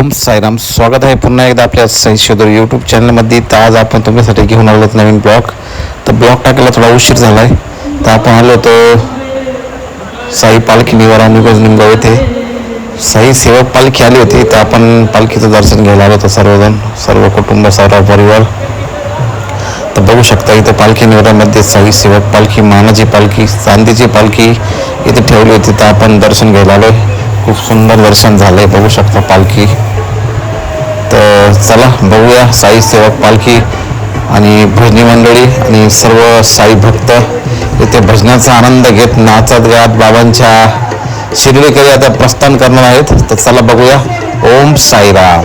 ओम साईराम. स्वागत आहे पुन्हा एकदा आपल्या संशोधर यूट्यूब चॅनलमध्ये तर आज आपण तुमच्यासाठी घेऊन आलो नवीन ब्लॉग. तर ब्लॉग टाकायला थोडा उशीर झाला आहे तर आपण आलो होतो साई पालखी निवारा निगोज निमगाव येथे. साई सेवक पालखी आली होती. तर आपण पालखीचं दर्शन घ्यायला आलो होतो सर्वजण. सर्व कुटुंब सर्व परिवार. तर बघू शकता इथं पालखी निवारामध्ये साई सेवक पालखी मानाची पालखी चांदीची पालखी इथे ठेवली होती. तर आपण दर्शन घ्यायला आलो खूप सुंदर दर्शन झालंय. बघू शकता पालखी. चला बघूया साई सेवक पालखी आणि भजनी मंडळी आणि सर्व साई भक्त इथे भजनाचा आनंद घेत नाचत गात बाबांच्या शिर्डीकडे आता प्रस्थान करणार आहेत. तर चला बघूया. ओम साईराम.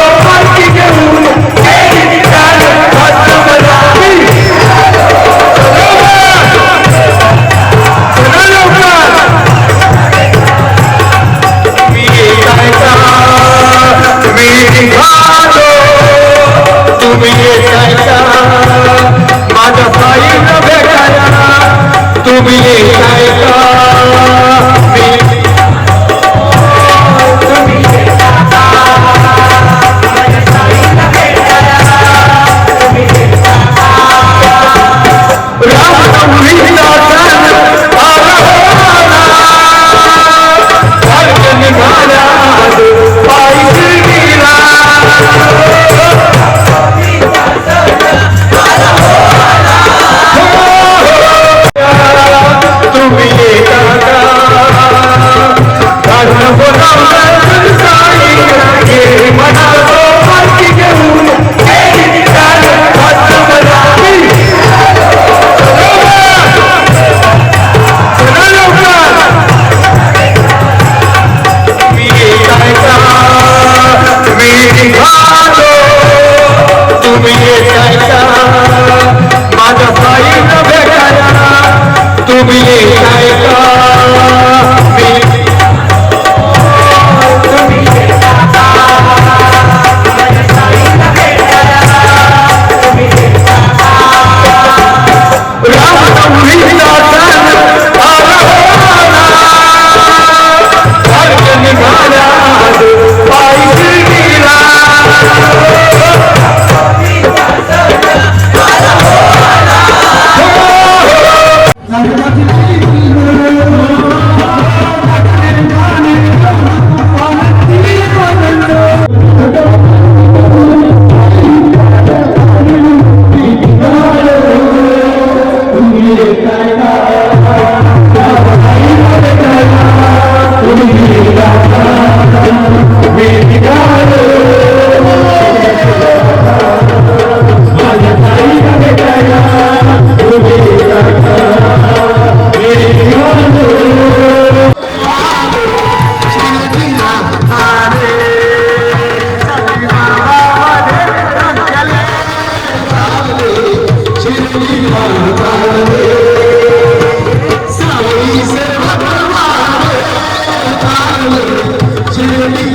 we.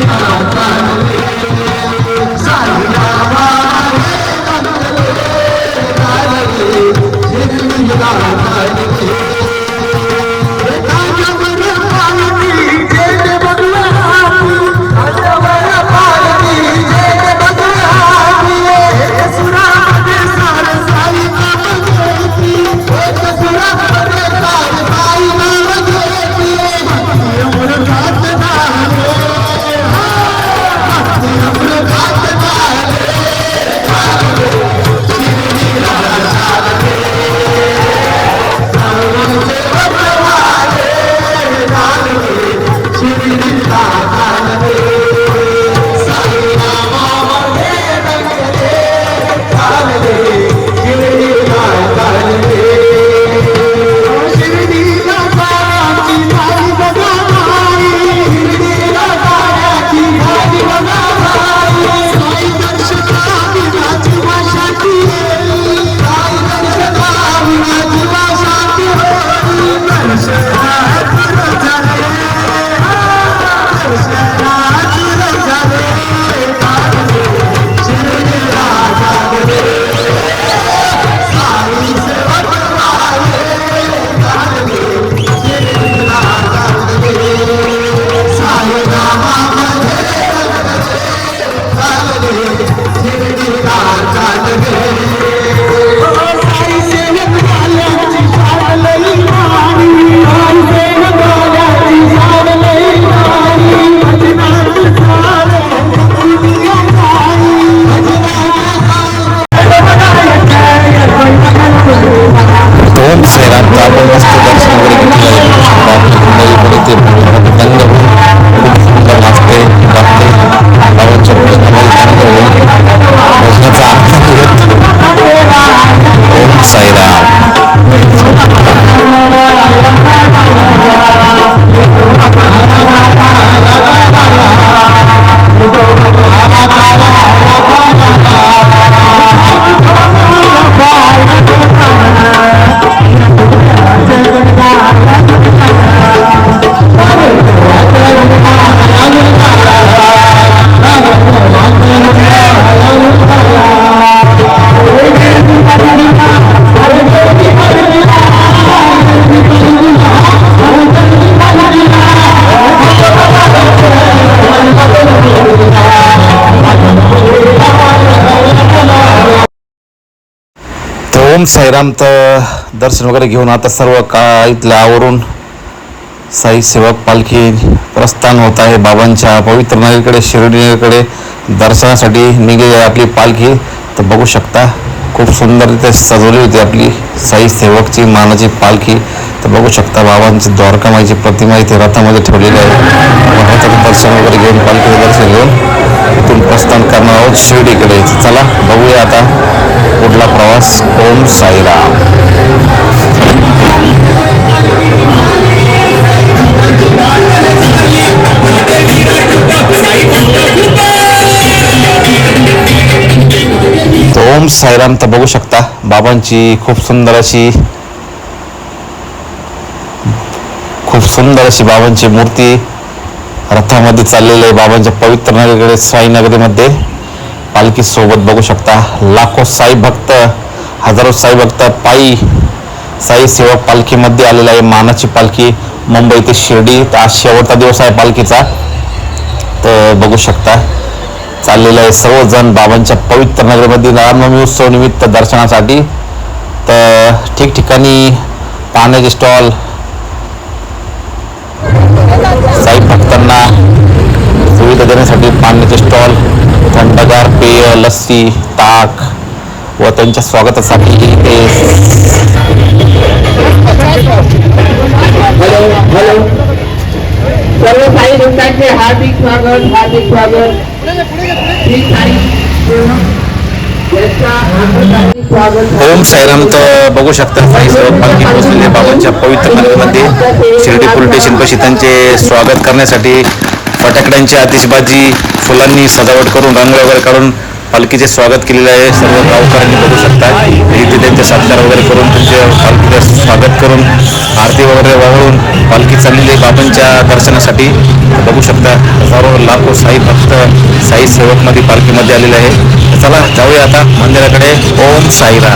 ओम तर ओम साईरामचं दर्शन वगैरे घेऊन आता सर्व का इथलं आवरून साई सेवक पालखी प्रस्थान होत आहे बाबांच्या पवित्र नगरीकडे शिर्डीकडे दर्शनासाठी निघे आपली पालखी. तर बघू शकता खूप सुंदर इथे सजवली होती आपली साई सेवकची मानाची पालखी. तर बघू शकता बाबांची द्वारकामाईची प्रतिमा इथे रथामध्ये ठेवलेली आहे. रथाचं दर्शन वगैरे घेऊन पालखीचं दर्शन घेऊन इथून प्रस्थान करणार आहोत शिर्डीकडे. चला बघूया आता पुढला प्रवास. ओम साईराम. ओम साईराम तर बघू शकता बाबांची खूप सुंदर अशी खूप सुंदर अशी बाबांची मूर्ती रथामध्ये चाललेली आहे. बाबांच्या पवित्र नगरीकडे साई नगरीमध्ये. पालखी सोबत बघू शकता. लाखो साई भक्त हजारो साई भक्त पायी साई सेवक पालखीमध्ये आलेला आहे. मानाची पालखी मुंबई ते शिर्डी. तर आज शेवटचा दिवस आहे पालखीचा. तर बघू शकता. चाललेलं आहे सर्वजण बाबांच्या पवित्र नगरीमध्ये. रामनवमी उत्सव निमित्त दर्शनासाठी. तर ठिकठिकाणी पाण्याचे स्टॉल साई सुविधा देण्यासाठी पाण्याचे स्टॉल थंडगार पेय लस्सी ताक व त्यांच्या स्वागतासाठी ते सर्व हार्दिक स्वागत हार्दिक स्वागत. ओम साईराम तर बघू शकता साई पालखी पोहोचलेली बाबांच्या पवित्र नगरीमध्ये शिर्डी पोलीस स्टेशन पाशी त्यांचे स्वागत करण्यासाठी फटाकड्यांची आतिषबाजी फुलांनी सजावट करून रंग वगैरे काढून पालखीचे स्वागत केलेलं आहे. सर्व गावकऱ्यांनी बघू शकता. इथे त्यांचे सत्कार वगैरे करून त्यांचे पालखीचं स्वागत करून आरती वगैरे वाहून पालखी चाललेली आहे बाबांच्या दर्शनासाठी. बघू शकता हजारो लाखो साई भक्त साई सेवकमध्ये पालखीमध्ये आलेले आहे. चला जाऊया आता मंदिराकडे. ओम साईरा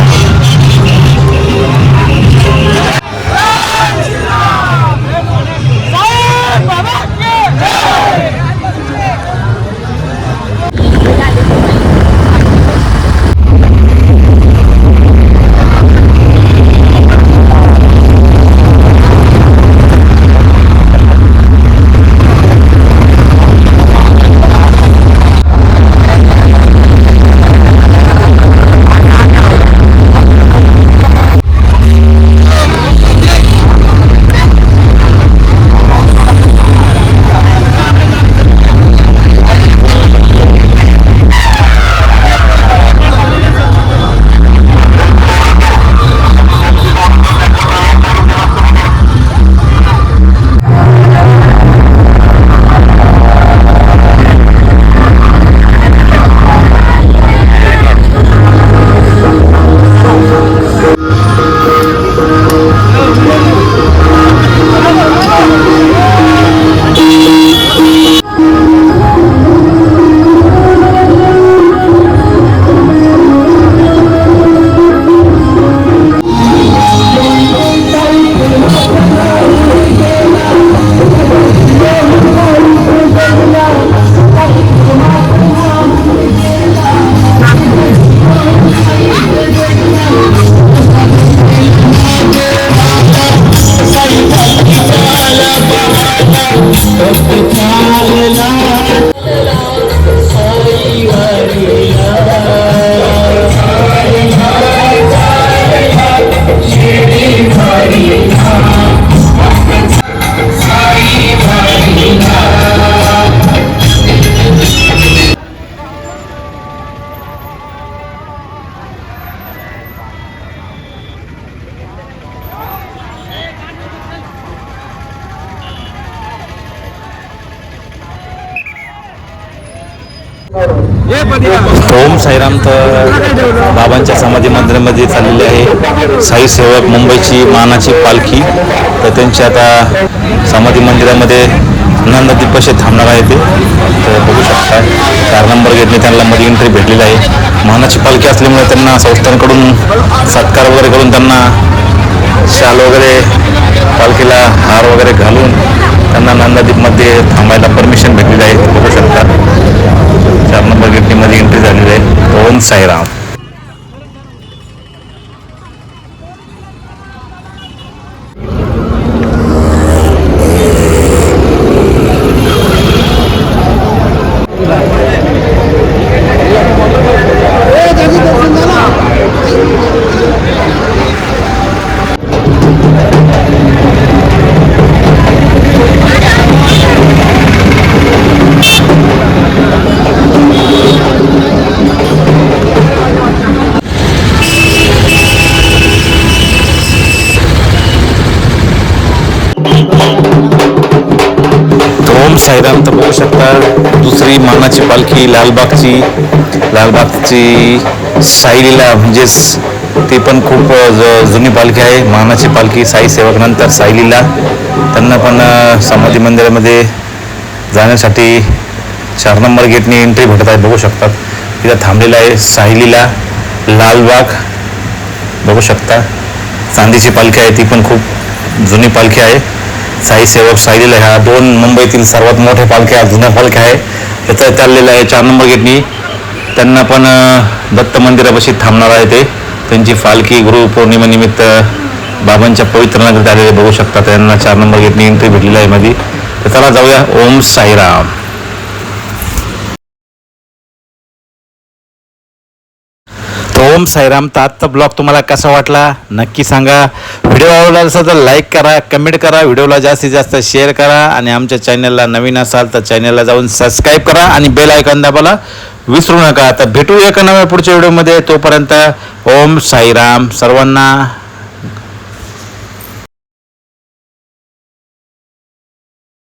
ओम साईराम तर बाबांच्या समाधी मंदिरामध्ये चाललेले आहे. साई सेवक मुंबईची मानाची पालखी. तर त्यांची आता समाधी मंदिरामध्ये नंदा कसे थांबणार आहे ते तर बघू शकता. चार नंबर गेटने त्यांना मध्ये एंट्री भेटलेली आहे. मानाची पालखी असल्यामुळे त्यांना संस्थांकडून सत्कार वगैरे करून त्यांना शाल वगैरे आहे दुसरी पालखी लालबागची लालबागची साईलीला म्हणजेच ती पण खूप ज- जुनी पालखी आहे मानाची पालखी साई सेवकनंतर साईलीला त्यांना पण समाधी मंदिरामध्ये जाण्यासाठी चार नंबर गेटने एंट्री भेटत आहे बघू शकतात तिथं थांबलेलं आहे साहिलीला लालबाग बघू शकता चांदीची पालखी आहे ती पण खूप जुनी पालखी आहे साई सेवक साहिलीला ह्या दोन मुंबईतील सर्वात मोठ्या पालख्या जुन्या पालख्या आहे त्याचं चाललेलं आहे. चार नंबर गेटनी त्यांना पण दत्त मंदिरापाशी थांबणार आहे ते. त्यांची फालकी गुरु पौर्णिमेनिमित्त बाबांच्या पवित्र नगरीत आलेले बघू शकता. त्यांना चार नंबर गेटनी एंट्री भेटलेली आहे मध्ये तर चला जाऊया. ओम साईराम तर ओम साईराम तर आजचा ब्लॉग तुम्हाला कसा वाटला? नक्की सांगा. व्हिडिओ आवडला असेल तर लाईक करा कमेंट करा व्हिडिओला जास्तीत जास्त शेअर करा आणि आमच्या चॅनलला नवीन असाल तर चॅनलला जाऊन सबस्क्राईब करा आणि बेल आयकॉन दाबाला विसरू नका. तर भेटू एका नव्या पुढच्या व्हिडिओमध्ये. तोपर्यंत ओम साईराम. सर्वांना